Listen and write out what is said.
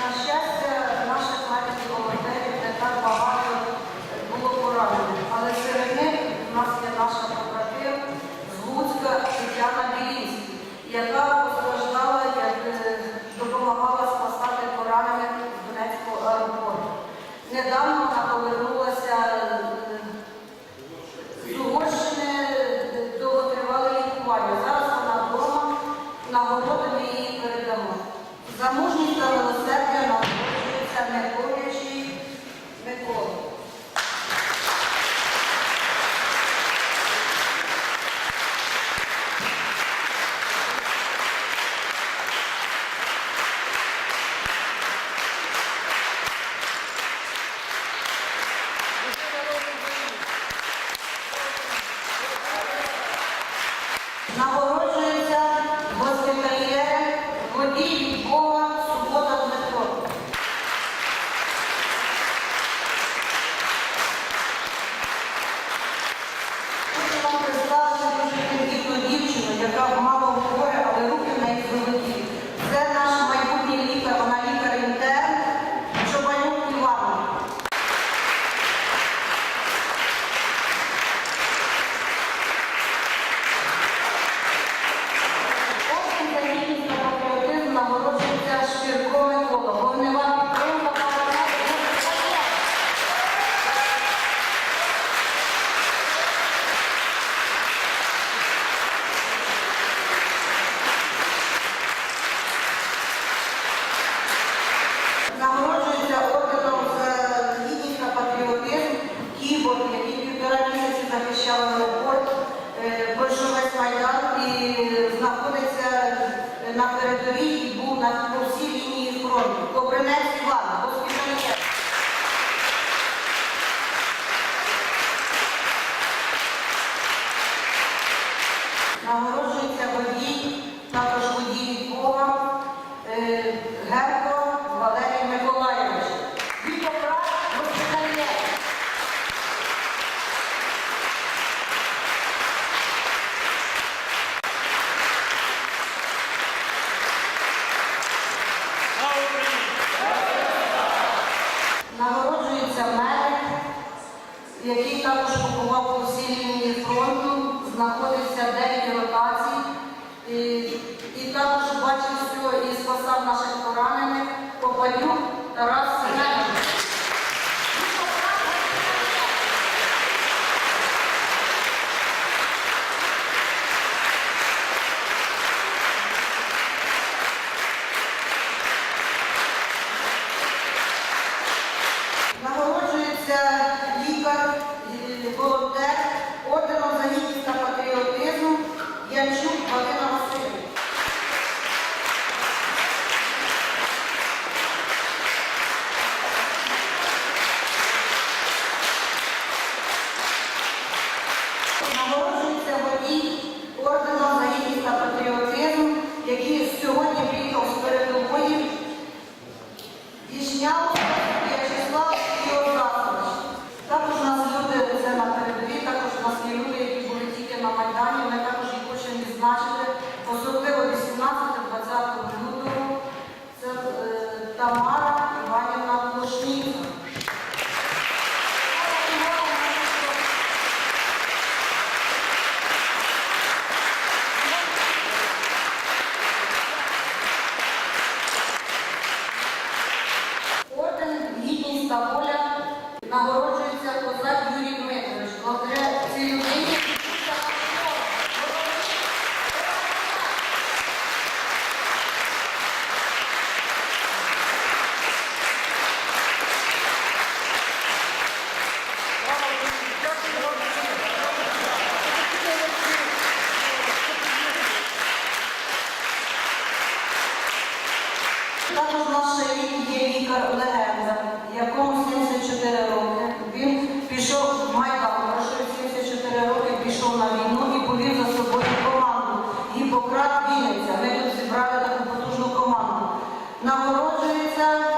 Now shut на по всій лінії фронту. Кобринець Іван, госпітальєр. Нагороджується водій, також водій від Бога, е, Герко Валерій Миколаївич. Вікоправ госпітальєр. Медик, який також побував по всій лінії фронту, знаходився 9 ротацій. І, і також бачив все і спасав наших поранених Попадюк Тарас Семенович. Нагороджується лікар, е, волонтер, орденом за гідність та патріотизм Янчук Валина Васильівна. Нагороджується водій орденом за та патріотизм, який сьогодні приїхав з передової Вішнявська, В'ячеслав Іозасович. Також у нас люди це на передовій, також у нас є люди, які були тільки на Майдані. Ми також їх хочемо відзначити, особливо 18-20 лютого. Це е, Тамара 감사합니다.